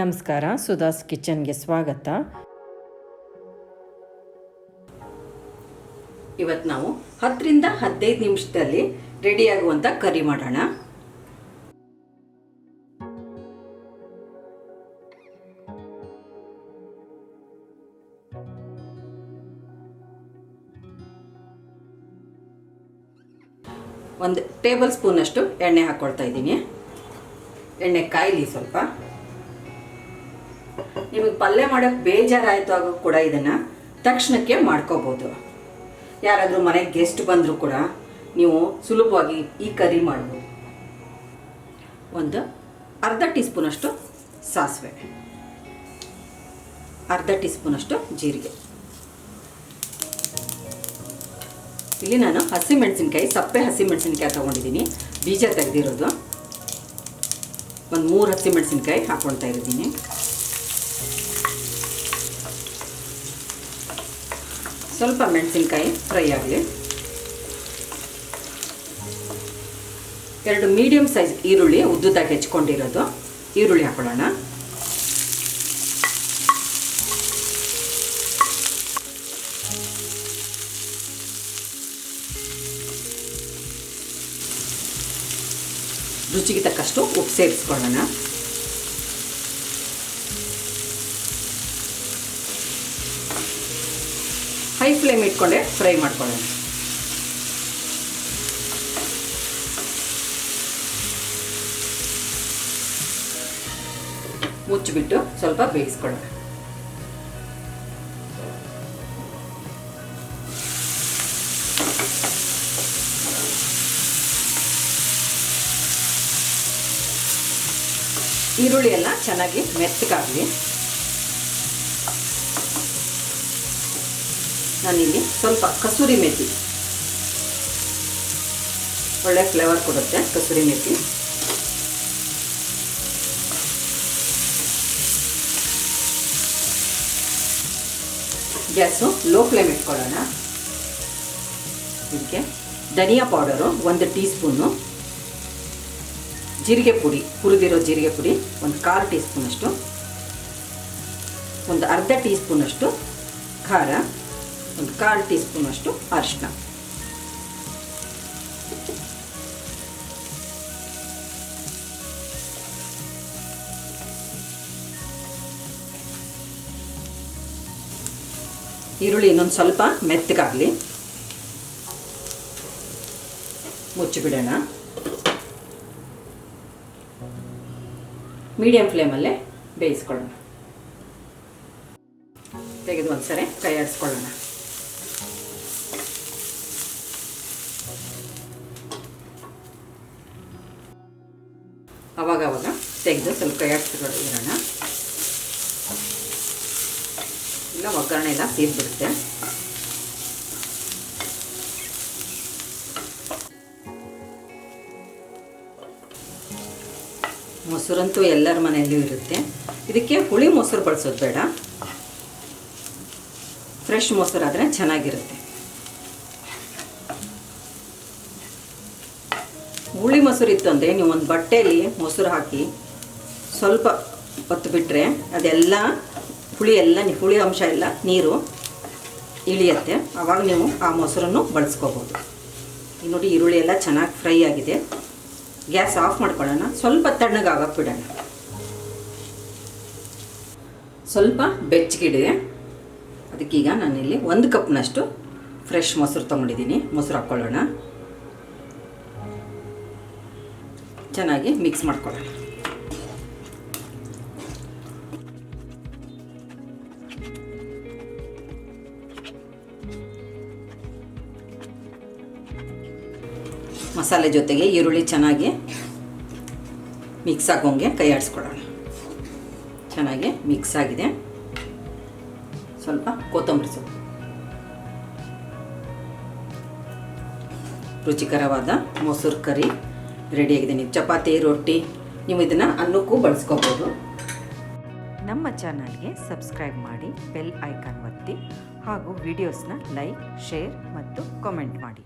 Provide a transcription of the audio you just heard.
ನಮಸ್ಕಾರ ಸುಧಾಸ್ ಕಿಚನ್ಗೆ ಸ್ವಾಗತ. ಇವತ್ತು ನಾವು ಹತ್ತರಿಂದ ಹದಿನೈದು ನಿಮಿಷದಲ್ಲಿ ರೆಡಿಯಾಗುವಂಥ ಕರಿ ಮಾಡೋಣ. ಒಂದು ಟೇಬಲ್ ಸ್ಪೂನಷ್ಟು ಎಣ್ಣೆ ಹಾಕ್ಕೊಳ್ತಾ ಇದ್ದೀನಿ. ಎಣ್ಣೆ ಕಾಯಿಲಿ ಸ್ವಲ್ಪ. ನಿಮಗೆ ಪಲ್ಯ ಮಾಡೋಕ್ಕೆ ಬೇಜಾರಾಯಿತು ಆಗ ಕೂಡ ಇದನ್ನು ತಕ್ಷಣಕ್ಕೆ ಮಾಡ್ಕೋಬೋದು. ಯಾರಾದರೂ ಮನೆಗೆ ಗೆಸ್ಟ್ ಬಂದರೂ ಕೂಡ ನೀವು ಸುಲಭವಾಗಿ ಈ ಕರಿ ಮಾಡ್ಬೋದು. ಒಂದು ಅರ್ಧ ಟೀ ಸ್ಪೂನಷ್ಟು ಸಾಸಿವೆ. ಅರ್ಧ ಟೀ ಸ್ಪೂನಷ್ಟು ಜೀರಿಗೆ. ಇಲ್ಲಿ ನಾನು ಹಸಿಮೆಣಸಿನ್ಕಾಯಿ, ಸಪ್ಪೆ ಹಸಿಮೆಣಸಿನ್ಕಾಯಿ ತೊಗೊಂಡಿದ್ದೀನಿ. ಬೀಜ ತೆಗೆದಿರೋದು. ಒಂದು ಮೂರು ಹಸಿಮೆಣಸಿನ್ಕಾಯಿ ಹಾಕ್ಕೊಳ್ತಾ ಇದ್ದೀನಿ ಸ್ವಲ್ಪ ಮೆಣಸಿನ್ಕಾಯಿ ಫ್ರೈ ಆಗಲಿ. ಎರಡು ಮೀಡಿಯಮ್ ಸೈಜ್ ಈರುಳ್ಳಿ ಉದ್ದುದಾಗಿ ಹೆಚ್ಕೊಂಡಿರೋದು. ಈರುಳ್ಳಿ ಹಾಕೊಳ್ಳೋಣ. ರುಚಿಗೆ ತಕ್ಕಷ್ಟು ಉಪ್ಪು ಸೇರಿಸ್ಕೊಳ್ಳೋಣ. ಹೈ ಫ್ಲೇಮ್ ಇಟ್ಕೊಂಡೆ ಫ್ರೈ ಮಾಡ್ಕೊಳ್ಳೋಣ. ಮುಚ್ಚಿಬಿಟ್ಟು ಸ್ವಲ್ಪ ಬೇಯಿಸ್ಕೊಳ್ಳೋಣ. ಈರುಳ್ಳಿ ಎಲ್ಲ ಚೆನ್ನಾಗಿ ಮೆತ್ತಗಾಗಲಿ. ನಾನಿಲ್ಲಿ ಸ್ವಲ್ಪ ಕಸೂರಿ ಮೆಥಿ ಒಳ್ಳೆ ಫ್ಲೇವರ್ ಕೊಡುತ್ತೆ kasuri methi gas low flame ಇಟ್ಕೊಳ್ಳೋಣ. ಇದಕ್ಕೆ ಧನಿಯಾ ಪೌಡರು ಒಂದು ಟೀ ಸ್ಪೂನು ಜೀರಿಗೆ ಪುಡಿ, ಹುರಿದಿರೋ ಜೀರಿಗೆ ಪುಡಿ ಒಂದು ಕಾಲು ಟೀ ಸ್ಪೂನಷ್ಟು ಒಂದು ಅರ್ಧ ಟೀ ಸ್ಪೂನಷ್ಟು ಖಾರ. ಒಂದು ಕಾಲು ಟೀ ಸ್ಪೂನಷ್ಟು ಅರಿಶಿನ ಈರುಳ್ಳಿ ಇನ್ನೊಂದು ಸ್ವಲ್ಪ ಮೆತ್ತಗಾಗಲಿ. ಮುಚ್ಚಿಬಿಡೋಣ. ಮೀಡಿಯಂ ಫ್ಲೇಮಲ್ಲೇ ಬೇಯಿಸ್ಕೊಳ್ಳೋಣ. ತೆಗೆದು ಒಂದ್ಸರಿ ಕೈ ಆಡಿಸ್ಕೊಳ್ಳೋಣ ಅವಾಗ ತೆಗೆದು ಸ್ವಲ್ಪ ಆಡಿಸ್ಕೊಳ್ಳೋಣ ಇಲ್ಲ, ಒಗ್ಗರಣೆ ಎಲ್ಲ ಸೇರಿಬಿಡುತ್ತೆ ಮೊಸರಂತೂ ಎಲ್ಲರ ಮನೆಯಲ್ಲೂ ಇರುತ್ತೆ. ಇದಕ್ಕೆ ಹುಳಿ ಮೊಸರು ಬಳಸೋದು ಬೇಡ. ಫ್ರೆಶ್ ಮೊಸರು ಆದರೆ ಚೆನ್ನಾಗಿರುತ್ತೆ. ಹುಳಿ ಮೊಸರು ಇತ್ತು ಅಂದರೆ ನೀವು ಒಂದು ಬಟ್ಟೆಯಲ್ಲಿ ಮೊಸರು ಹಾಕಿ ಸ್ವಲ್ಪ ಹೊತ್ತು ಬಿಟ್ಟರೆ ಅದೆಲ್ಲ ಹುಳಿ ಎಲ್ಲ ಹುಳಿ ಅಂಶ ಎಲ್ಲ ನೀರು ಇಳಿಯುತ್ತೆ. ಆವಾಗ ನೀವು ಆ ಮೊಸರನ್ನು ಬಳಸ್ಕೋಬೋದು. ಈ ನೋಡಿ ಈರುಳ್ಳಿ ಎಲ್ಲ ಚೆನ್ನಾಗಿ ಫ್ರೈ ಆಗಿದೆ. ಗ್ಯಾಸ್ ಆಫ್ ಮಾಡ್ಕೊಳ್ಳೋಣ. ಸ್ವಲ್ಪ ತಣ್ಣಗಾಗಕ್ಕೆ ಬಿಡೋಣ. ಸ್ವಲ್ಪ ಬೆಚ್ಚಗಿಡಿದೆ ಅದಕ್ಕೀಗ ನಾನಿಲ್ಲಿ ಒಂದು ಕಪ್ನಷ್ಟು ಫ್ರೆಶ್ ಮೊಸರು ತೊಗೊಂಡಿದ್ದೀನಿ. ಮೊಸರು ಹಾಕ್ಕೊಳ್ಳೋಣ. ಚೆನ್ನಾಗಿ ಮಿಕ್ಸ್ ಮಾಡ್ಕೊಳ್ಳೋಣ ಮಸಾಲೆ ಜೊತೆಗೆ ಈರುಳ್ಳಿ ಚೆನ್ನಾಗಿ ಮಿಕ್ಸ್ ಆಗೋಂಗೆ ಕೈ ಆಡಿಸ್ಕೊಳ್ಳೋಣ. ಚೆನ್ನಾಗಿ ಮಿಕ್ಸ್ ಆಗಿದೆ. ಸ್ವಲ್ಪ ಕೊತ್ತಂಬರಿ ಸೊಪ್ಪು. ರುಚಿಕರವಾದ ಮೊಸರು ಕರಿ. ರೆಡಿಯಾಗಿದೆ ನೀವು ಚಪಾತಿ, ರೊಟ್ಟಿ, ನೀವು ಇದನ್ನು ಅನ್ನಕ್ಕೂ ಬಳಸ್ಕೋಬೋದು. ನಮ್ಮ ಚಾನಲ್ಗೆ ಸಬ್ಸ್ಕ್ರೈಬ್ ಮಾಡಿ, ಬೆಲ್ ಐಕಾನ್ ಒತ್ತಿ ಹಾಗೂ ವಿಡಿಯೋಸ್ನ ಲೈಕ್, ಶೇರ್ ಮತ್ತು ಕಾಮೆಂಟ್ ಮಾಡಿ.